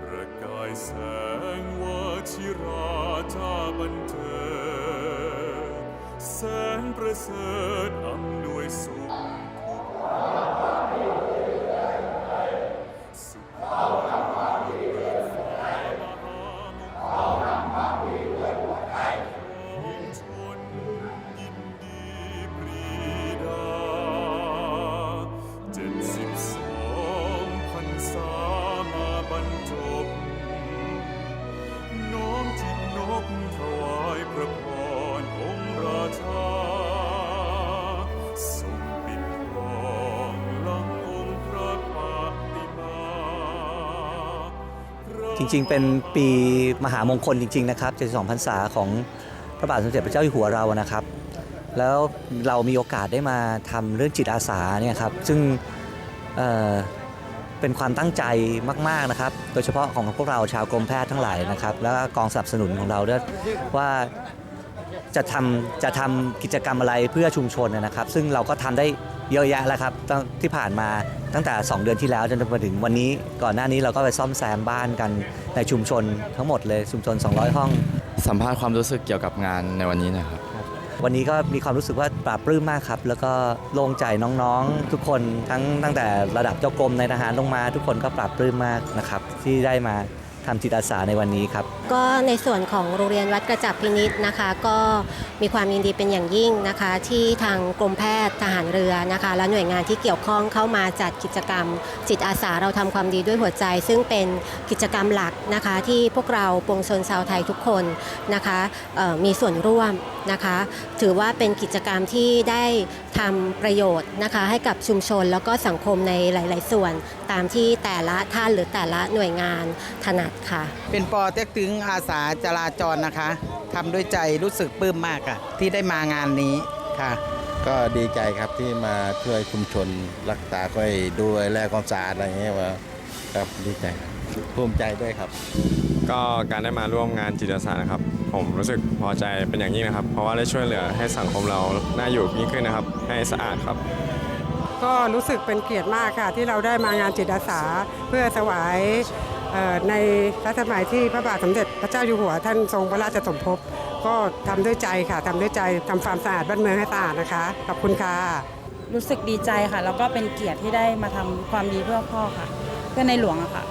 ประกายแสงวชิราชาบันเทิงแสงประเสริฐอำนวยสุข ริง ๆ เป็นปีมหามงคลจริง ๆ นะครับ 72พรรษาของพระบาทสมเด็จพระเจ้าอยู่หัวเรานะครับ แล้วเรามีโอกาสได้มาทำเรื่องจิตอาสาเนี่ยครับ ซึ่งเเป็นความตั้งใจมาก ๆ นะครับ โดยเฉพาะของพวกเราชาวกรมแพทย์ทั้งหลายนะครับ แล้วก็กองสนับสนุนของเราด้วยว่าจะทำจะทำกิจกรรมอะไรเพื่อชุมชนนะครับ ซึ่งเราก็ทำได้ เยอะแยะแล้วครับตั้งที่ผ่านมาตั้งแต่ 2 เดือนที่แล้วจนมาถึงวันนี้ ก่อนหน้านี้เราก็ไปซ่อมแซมบ้านกันในชุมชนทั้งหมดเลยชุมชน 200 ห้อง สัมภาษณ์ความรู้สึกเกี่ยวกับงานในวันนี้หนะครับ วันนี้ก็มีความรู้สึกว่าปราบปลื้มมากครับ แล้วก็โล่งใจน้องๆ ทุกคนทั้งตั้งแต่ระดับเจ้ากรมในทหารลงมา ทุกคนก็ปราบปลื้มมากนะครับที่ได้มา ทำจิตอาสาในวันนี้ครับ ก็ในส่วนของโรงเรียนวัดกระจับพินิษนะคะ ก็มีความยินดีเป็นอย่างยิ่งนะคะ ที่ทางกรมแพทย์ทหารเรือนะคะ และหน่วยงานที่เกี่ยวข้องเข้ามาจัดกิจกรรม จิตอาสาเราทำความดีด้วยหัวใจ ซึ่งเป็นกิจกรรมหลักนะคะ ที่พวกเราปวงชนชาวไทยทุกคนนะคะมีส่วนร่วมนะคะ ถือว่าเป็นกิจกรรมที่ได้ทำประโยชน์นะคะให้กับชุมชนแล้วก็สังคมในหลาย ๆ ส่วน ตามที่แต่ละท่านหรือแต่ละหน่วยงานถนัดค่ะ เป็นปอเต็กตึงอาสาจราจรนะคะทำด้วยใจรู้สึกปลื้มมากค่ะที่ได้มางานนี้ค่ะ ก็ดีใจครับที่มาช่วยชุมชนรักษาค่อยดูแลความสะอาดอะไรอย่างเงี้ยว่าครับดีใจครับภูมิใจด้วยครับ ก็การได้มาร่วมงานจิตอาสานะครับ ผมรู้สึกพอใจเป็นอย่างยิ่งนะครับ เพราะว่าได้ช่วยเหลือให้สังคมเราน่าอยู่ยิ่งขึ้นนะครับ ให้สะอาดครับ ก็รู้สึกเป็นเกียรติมากค่ะ ที่เราได้มางานจิตอาสาเพื่อถวายในรัชสมัยที่พระบาทสมเด็จพระเจ้าอยู่หัว ท่านทรงพระราชสมภพก็ทำด้วยใจค่ะทำด้วยใจทำความสะอาดบ้านเมืองให้สะอาดนะคะขอบคุณค่ะรู้สึกดีใจค่ะ แล้วก็เป็นเกียรติที่ได้มาทำความดีเพื่อพ่อค่ะ เพื่อในหลวงอะค่ะ